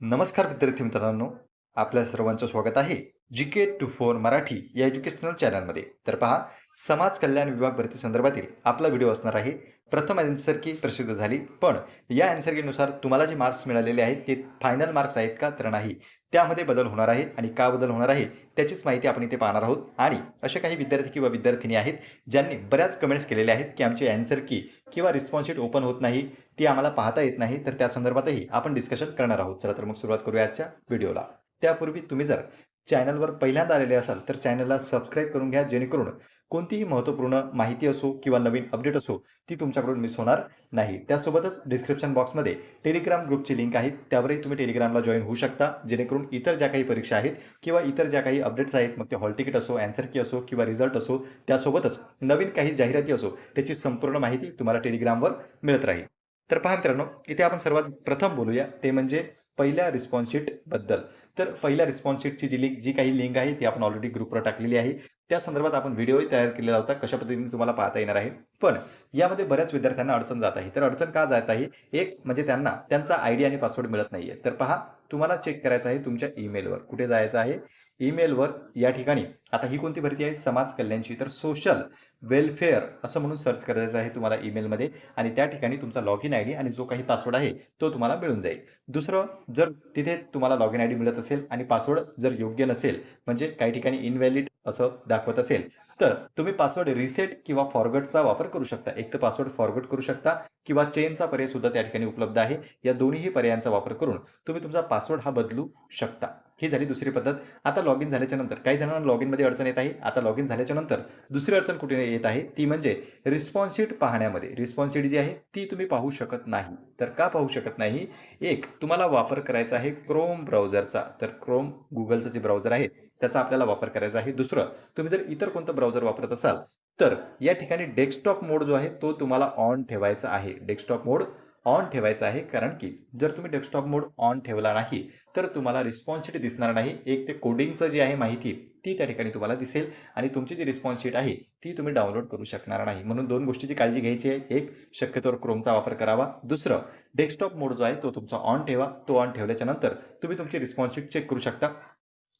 नमस्कार विद्यार्थी मित्रांनो आपल्या सर्वांचं स्वागत आहे G K two four Marathi या एज्युकेशनल चॅनलमध्ये तर पहा समाज कल्याण विभाग भरती संदर्भातील आपला व्हिडिओ असणार आहे प्रथम ॲन्सर की प्रसिद्ध झाली. पण या आन्सर कीनुसार तुम्हाला जे मार्क्स मिळालेले आहेत ते फायनल मार्क्स आहेत का तर नाही त्यामध्ये बदल होणार आहे आणि का बदल होणार आहे त्याचीच माहिती आपण इथे पाहणार आहोत. आणि असे काही विद्यार्थी किंवा विद्यार्थिनी आहेत ज्यांनी बऱ्याच कमेंट्स केलेल्या आहेत की आमची ॲन्सर की किंवा रिस्पॉन्स शीट ओपन होत नाही ती आम्हाला पाहता येत नाही तर त्या संदर्भातही आपण डिस्कशन करणार आहोत. चला तर मग सुरुवात करूया आजच्या व्हिडिओला त्यापूर्वी तुम्ही जर चॅनलवर पहिल्यांदा आलेले असाल तर चॅनलला सबस्क्राईब करून घ्या जेणेकरून कोणतीही महत्त्वपूर्ण माहिती असो किंवा नवीन अपडेट असो ती तुमच्याकडून मिस होणार नाही. त्यासोबतच डिस्क्रिप्शन बॉक्समध्ये टेलिग्राम ग्रुपची लिंक आहे. त्यावरही तुम्ही टेलिग्रामला जॉईन होऊ शकता. जेणेकरून इतर ज्या काही परीक्षा आहेत किंवा इतर ज्या काही अपडेट्स आहेत मग ते हॉल तिकीट असो अँसर की असो किंवा रिझल्ट असो त्यासोबतच नवीन काही जाहिराती असो त्याची संपूर्ण माहिती तुम्हाला टेलिग्रामवर मिळत राहील. तर पहा मित्रांनो इथे आपण सर्वात प्रथम बोलूया. ते म्हणजे पहिल्या रिस्पॉन्सबद्दल. तर पहिल्या रिस्पॉन्स शीटची जी लिंक जी काही लिंक आहे ती आपण ऑलरेडी ग्रुपवर टाकलेली आहे. त्या संदर्भात आपण व्हिडिओही तयार केलेला होता. कशा पद्धतीने तुम्हाला पाहता येणार आहे. पण यामध्ये बऱ्याच विद्यार्थ्यांना अडचण जात आहे. तर अडचण का जात आहे? एक म्हणजे त्यांना त्यांचा आय डी आणि पासवर्ड मिळत नाही आहे तर पहा तुम्हाला चेक करायचं आहे तुमच्या ईमेलवर कुठे जायचं आहे? ईमेलवर या ठिकाणी. आता ही कोणती भरती आहे? समाज कल्याणची. तर सोशल वेलफेअर असं म्हणून सर्च करायचं आहे तुम्हाला ईमेलमध्ये आणि त्या ठिकाणी तुमचा लॉग इन आय डी आणि जो काही पासवर्ड आहे तो तुम्हाला मिळून जाईल. दुसरं जर तिथे तुम्हाला लॉग इन आय डी मिळत असेल आणि पासवर्ड जर योग्य नसेल म्हणजे काही ठिकाणी इनव्हॅलिड असं दाखवत असेल तर तुम्ही पासवर्ड रिसेट किंवा फॉरगटचा वापर करू शकता. एक तर पासवर्ड फॉरगट करू शकता किंवा चेनचा पर्याय सुद्धा त्या ठिकाणी उपलब्ध आहे. या दोन्हीही पर्यायांचा वापर करून तुम्ही तुमचा पासवर्ड हा बदलू शकता. ही झाली दुसरी पद्धत. आता लॉग इन झाल्याच्यानंतर काही जणांना लॉग इनमध्ये अडचण येत आहे? आता लॉग इन झाल्याच्यानंतर दुसरी अडचण कुठे येत आहे? ती म्हणजे रिस्पॉन्स शीट पाहण्यामध्ये. रिस्पॉन्स शीट जी आहे ती तुम्ही पाहू शकत नाही. तर का पाहू शकत नाही? एक तुम्हाला वापर करायचा आहे क्रोम ब्राउझरचा तर क्रोम गुगलचं जे ब्राउझर आहे त्याचा आपल्याला वापर करायचा आहे. दुसरं तुम्ही जर इतर कोणतं ब्राउझर वापरत असाल तर या ठिकाणी डेस्कटॉप मोड जो आहे तो तुम्हाला ऑन ठेवायचा आहे. डेस्कटॉप मोड ऑन ठेवायचा आहे. कारण की जर तुम्ही डेस्कटॉप मोड ऑन ठेवला नाही तर तुम्हाला रिस्पॉन्सिटी दिसणार नाही. एक ते कोडिंगचं जी आहे माहिती ती त्या ठिकाणी तुम्हाला दिसेल आणि तुमची जी रिस्पॉन्स शीट आहे ती तुम्ही डाउनलोड करू शकणार नाही. म्हणून दोन गोष्टीची काळजी घ्यायची आहे. एक शक्यतोवर क्रोमचा वापर करावा. दुसरं डेस्कटॉप मोड जो आहे तो तुमचा ऑन ठेवा. तो ऑन ठेवल्याच्या नंतर तुम्ही तुमची रिस्पॉन्स शीट चेक करू शकता.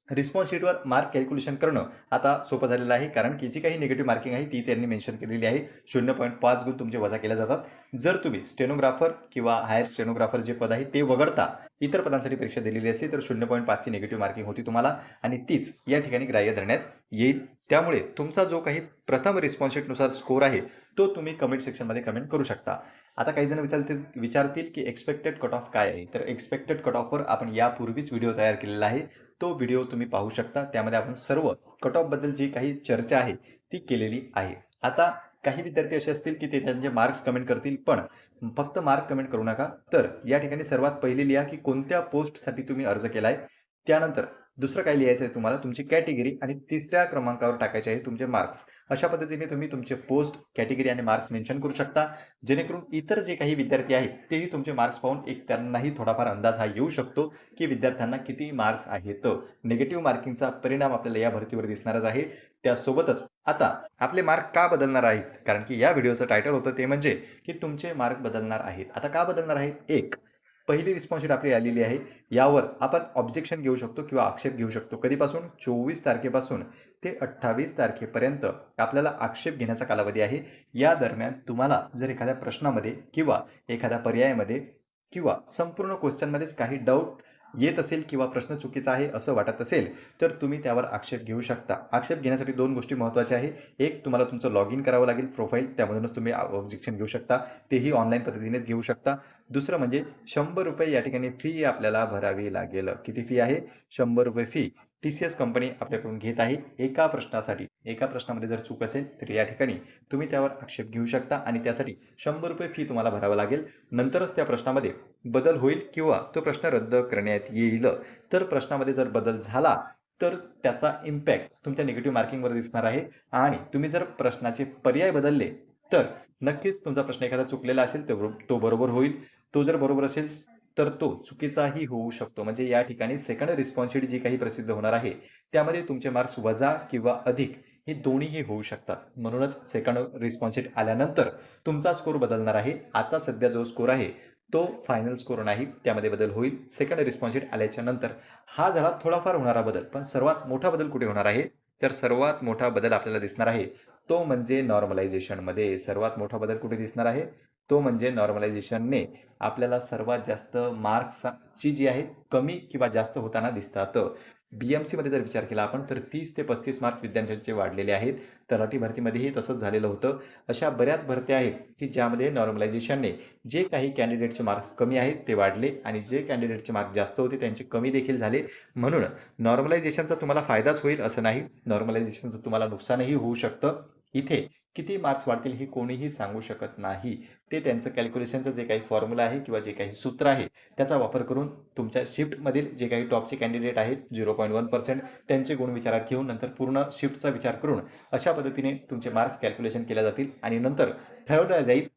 रिस्पॉन्स शीटवर मार्क कॅल्क्युलेशन करणं आता सोपं झालेलं आहे. कारण की जी काही निगेटिव्ह मार्किंग आहे ती त्यांनी मेन्शन केलेली आहे. शून्य पॉईंट पाच गुण तुमचे वजा केल्या जातात. जर तुम्ही स्टेनोग्राफर किंवा हायर स्टेनोग्राफर जे पद आहे ते वगळता इतर पदांसाठी परीक्षा दिलेली असली तर शून्य पॉईंट पाचची निगेटिव्ह मार्किंग होती तुम्हाला आणि तीच या ठिकाणी ग्राह्य धरण्यात येईल. त्यामुळे तुमचा जो काही प्रथम रिस्पॉन्स शीटनुसार स्कोर आहे तो तुम्ही कमेंट सेक्शनमध्ये कमेंट करू शकता. आता काही जण विचारतील विचारतील की एक्सपेक्टेड कट ऑफ काय आहे? तर एक्सपेक्टेड कट ऑफवर आपण यापूर्वीच व्हिडिओ तयार केलेला आहे. तो व्हिडिओ तुम्ही पाहू शकता. त्यामध्ये आपण सर्व कट ऑफबद्दल जी काही चर्चा आहे ती केलेली आहे. आता काही विद्यार्थी असे असतील की ते त्यांचे मार्क्स कमेंट करतील पण फक्त मार्क कमेंट करू नका. तर या ठिकाणी सर्वात पहिली लिहा की कोणत्या पोस्टसाठी तुम्ही अर्ज केला आहे त्यानंतर दुसरं काय लिहायचं आहे तुम्हाला? तुमची कॅटेगरी आणि तिसऱ्या क्रमांकावर टाकायचे आहे तुमचे मार्क्स अशा पद्धतीने तुम्ही तुमचे पोस्ट कॅटेगरी आणि मार्क्स मेन्शन करू शकता. जेणेकरून इतर जे काही विद्यार्थी आहेत तेही तुमचे मार्क्स पाहून एक त्यांनाही थोडाफार अंदाज हा येऊ शकतो की विद्यार्थ्यांना किती मार्क्स आहेत. निगेटिव्ह मार्किंगचा परिणाम आपल्याला या भरतीवर दिसणारच आहे. त्यासोबतच आता आपले मार्क का बदलणार आहेत? कारण की या व्हिडिओचं टायटल होतं ते म्हणजे की तुमचे मार्क बदलणार आहेत. आता का बदलणार आहेत? एक पहिली रिस्पॉन्स शीट आपली आलेली आहे. यावर आपण ऑब्जेक्शन घेऊ शकतो किंवा आक्षेप घेऊ शकतो. कधीपासून? चोवीस तारखेपासून ते अठ्ठावीस तारखेपर्यंत आपल्याला आक्षेप घेण्याचा कालावधी आहे. या दरम्यान तुम्हाला जर एखाद्या प्रश्नामध्ये किंवा एखाद्या पर्यायामध्ये किंवा संपूर्ण क्वेश्चनमध्येच काही डाऊट येत असेल किंवा प्रश्न चुकीचा आहे असं वाटत असेल तर तुम्ही त्यावर आक्षेप घेऊ शकता. आक्षेप घेण्यासाठी दोन गोष्टी महत्त्वाच्या आहे. एक तुम्हाला तुमचं लॉग इन करावं लागेल प्रोफाईल त्यामधूनच तुम्ही ऑब्जेक्शन घेऊ शकता. तेही ऑनलाईन पद्धतीने घेऊ शकता. दुसरं म्हणजे शंभर रुपये या ठिकाणी फी आपल्याला भरावी लागेल. किती फी आहे? शंभर रुपये fee T C S company आपल्याकडून घेत आहे एका प्रश्नासाठी. एका प्रश्नामध्ये जर चूक असेल तर या ठिकाणी तुम्ही त्यावर आक्षेप घेऊ शकता आणि त्यासाठी शंभर रुपये फी तुम्हाला भरावं लागेल. नंतरच त्या प्रश्नामध्ये बदल होईल किंवा तो प्रश्न रद्द करण्यात येईल. तर प्रश्नामध्ये जर बदल झाला तर त्याचा इम्पॅक्ट तुमच्या निगेटिव्ह मार्किंगवर दिसणार आहे. आणि तुम्ही जर प्रश्नाचे पर्याय बदलले तर नक्कीच तुमचा प्रश्न एखादा चुकलेला असेल तर तो बरोबर होईल. तो जर बरोबर असेल तर तो चुकीचाही होऊ शकतो. म्हणजे या ठिकाणी सेकंड रिस्पॉन्स जी काही प्रसिद्ध होणार आहे त्यामध्ये तुमचे मार्क्स वजा किंवा अधिक हे दोन्हीही होऊ शकतात. म्हणूनच सेकंड रिस्पॉन्सिट आल्यानंतर तुमचा स्कोर बदलणार आहे. आता सध्या जो स्कोर आहे तो फायनल स्कोर नाही. त्यामध्ये बदल होईल. सेकंड रिस्पॉन्सिट आल्याच्यानंतर हा झाला थोडाफार होणारा बदल पण सर्वात मोठा बदल कुठे होणार आहे? तर सर्वात मोठा बदल आपल्याला दिसणार आहे तो म्हणजे नॉर्मलायझेशनमध्ये सर्वात मोठा बदल कुठे दिसणार आहे? तो म्हणजे नॉर्मलायझेशनने आपल्याला सर्वात जास्त मार्क्सची जी आहे कमी किंवा जास्त होताना दिसतात. बी एम सीमध्ये जर विचार केला आपण तर तीस ते पस्तीस मार्क विद्यार्थ्यांचे वाढलेले आहेत. तलाठी भरतीमध्येही तसंच झालेलं होतं. अशा बऱ्याच भरत्या आहेत की ज्यामध्ये नॉर्मलायझेशनने जे काही कॅन्डिडेटचे मार्क्स कमी आहेत ते वाढले आणि जे कॅन्डिडेटचे मार्क्स जास्त होते त्यांचे कमी देखील झाले. म्हणून नॉर्मलायझेशनचा तुम्हाला फायदाच होईल असं नाही. नॉर्मलायझेशनचं तुम्हाला नुकसानही होऊ शकतं. इथे किती मार्क्स वाढतील हे कोणीही सांगू शकत नाही. ते त्यांचं कॅल्क्युलेशनचं जे काही फॉर्म्युला आहे किंवा जे काही सूत्र आहे त्याचा वापर करून तुमच्या शिफ्टमधील जे काही टॉपचे कॅन्डिडेट आहेत झिरो पॉईंट वन पर्सेंट त्यांचे गुण विचारात घेऊन नंतर पूर्ण शिफ्टचा विचार करून अशा पद्धतीने तुमचे मार्क्स कॅल्क्युलेशन केल्या जातील आणि नंतर ठरवलं जाईल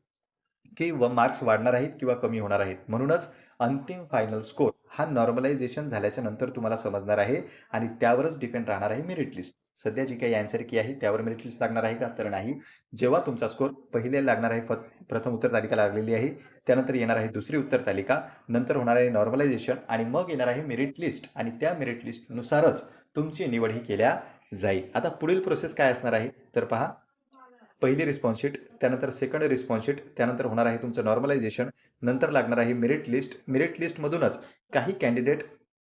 की व मार्क्स वाढणार आहेत किंवा कमी होणार आहेत. म्हणूनच अंतिम फायनल स्कोर हा नॉर्मलायझेशन झाल्याच्यानंतर तुम्हाला समजणार आहे आणि त्यावरच डिपेंड राहणार आहे मेरिट लिस्ट सध्या जी काही आन्सर की आहे त्यावर मेरिट लिस्ट लागणार आहे का? तर नाही. जेव्हा तुमचा स्कोर पहिले लागणार आहे प्रथम उत्तर तालिका लागलेली आहे त्यानंतर येणार आहे दुसरी उत्तर तालिका नंतर होणार आहे नॉर्मलायझेशन आणि मग येणार आहे मेरिट लिस्ट आणि त्या मेरिट लिस्टनुसारच तुमची निवड ही केल्या जाईल. आता पुढील प्रोसेस काय असणार आहे? तर पहा पहिली रिस्पॉन्स शीट त्यानंतर सेकंड रिस्पॉन्स शीट त्यानंतर होणार आहे तुमचं नॉर्मलायझेशन नंतर लागणार आहे मेरिट लिस्ट मेरिट लिस्टमधूनच काही कॅन्डिडेट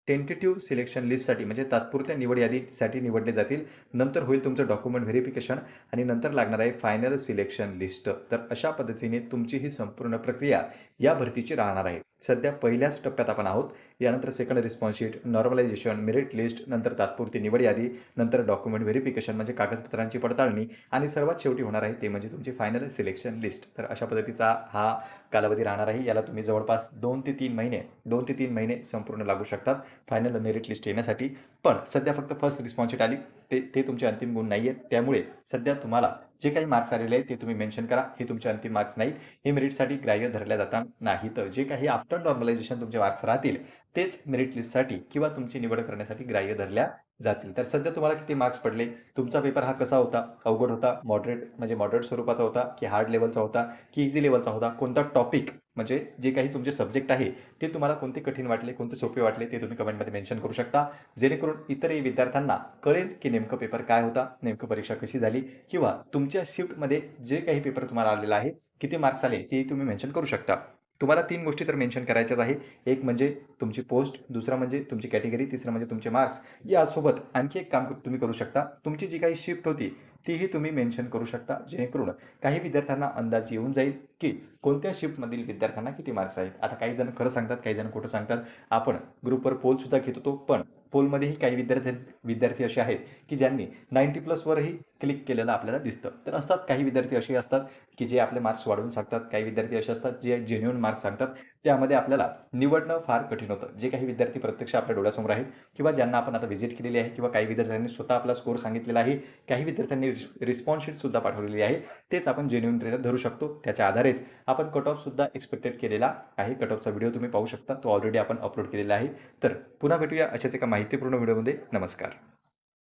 टेंटेटिव्ह सिलेक्शन लिस्टसाठी म्हणजे तात्पुरत्या निवड यादीसाठी निवडले जातील. नंतर होईल तुमचं डॉक्युमेंट व्हेरिफिकेशन आणि नंतर लागणार आहे फायनल सिलेक्शन लिस्ट तर अशा पद्धतीने तुमची ही संपूर्ण प्रक्रिया या भरतीची राहणार आहे. सध्या पहिल्याच टप्प्यात आपण आहोत. यानंतर second response sheet normalisation merit list नंतर तात्पुरती निवड यादी नंतर डॉक्युमेंट व्हेरिफिकेशन म्हणजे कागदपत्रांची पडताळणी आणि सर्वात शेवटी होणार आहे ते म्हणजे तुमची फायनल सिलेक्शन लिस्ट तर अशा पद्धतीचा हा कालावधी राहणार आहे. याला तुम्ही जवळपास दोन ते तीन महिने दोन ते तीन महिने संपूर्ण लागू शकतात. फायनल मेरिट लिस्ट येण्यासाठी. पण सध्या फक्त फर्स्ट रिस्पॉन्स शीट आली. ते ते तुमचे अंतिम गुण नाही आहेत त्यामुळे सध्या तुम्हाला जे काही मार्क्स आलेले आहेत ते तुम्ही मेन्शन करा. हे तुमचे अंतिम मार्क्स नाहीत. हे मेरिटसाठी ग्राह्य धरल्या जातात नाही तर जे काही आफ्टर नॉर्मलायझेशन तुमचे मार्क्स राहतील तेच मेरिट लिस्टसाठी किंवा तुमची निवड करण्यासाठी ग्राह्य धरल्या जातील. तर सध्या तुम्हाला किती मार्क्स पडले? तुमचा पेपर हा कसा होता? अवघड होता? मॉडरेट म्हणजे मॉडरेट स्वरूपाचा होता? की हार्ड लेवलचा होता? की इझी लेवलचा होता? कोणता टॉपिक म्हणजे जे काही तुमचे सब्जेक्ट आहे ते तुम्हाला कोणते कठीण वाटले कोणते सोपे वाटले ते तुम्ही कमेंटमध्ये मेन्शन करू शकता. जेणेकरून इतरही विद्यार्थ्यांना कळेल की नेमकं पेपर काय होता नेमकं परीक्षा कशी झाली किंवा तुमच्या शिफ्टमध्ये जे काही पेपर तुम्हाला आलेला आहे किती मार्क्स आले ते तुम्ही मेन्शन करू शकता. तुम्हाला तीन गोष्टी तर मेन्शन करायच्याच आहे. एक म्हणजे तुमची पोस्ट दुसरा म्हणजे तुमची कॅटेगरी तिसरं म्हणजे तुमचे मार्क्स यासोबत आणखी एक काम तुम्ही करू शकता. तुमची जी काही शिफ्ट होती तीही तुम्ही मेन्शन करू शकता जेणेकरून काही विद्यार्थ्यांना अंदाज येऊन जाईल की कोणत्या शिफ्टमधील विद्यार्थ्यांना किती मार्क्स आहेत. आता काही जण खरं सांगतात काही जण खोटं सांगतात. आपण ग्रुपवर पोलसुद्धा घेत होतो पण पोलमध्येही काही विद्यार्थी विद्यार्थी असे आहेत की ज्यांनी नाईन्टी प्लसवरही क्लिक केलेलं आपल्याला दिसतं. तर असतात काही विद्यार्थी असे असतात की जे आपले मार्क्स वाढवून सांगतात काही विद्यार्थी असे असतात जे जेन्युन मार्क्स सांगतात. त्यामध्ये आपल्याला निवडणं फार कठीण होतं. जे काही विद्यार्थी प्रत्यक्ष आपल्या डोळ्यासमोर आहेत किंवा ज्यांना आपण आता व्हिजिट केलेली आहे किंवा काही विद्यार्थ्यांनी स्वतः आपला स्कोर सांगितलेला आहे काही विद्यार्थ्यांनी रिस्पॉन्स शीटसुद्धा पाठवलेली आहे तेच आपण जेन्युनरित्या धरू शकतो. त्याच्या आधारेच आपण कट ऑफसुद्धा एक्सपेक्टेड केलेला आहे. कट ऑफचा व्हिडिओ तुम्ही पाहू शकता. तो ऑलरेडी आपण अपलोड केलेला आहे. तर पुन्हा भेटूया अशाच एका माहितीपूर्ण व्हिडिओमध्ये नमस्कार.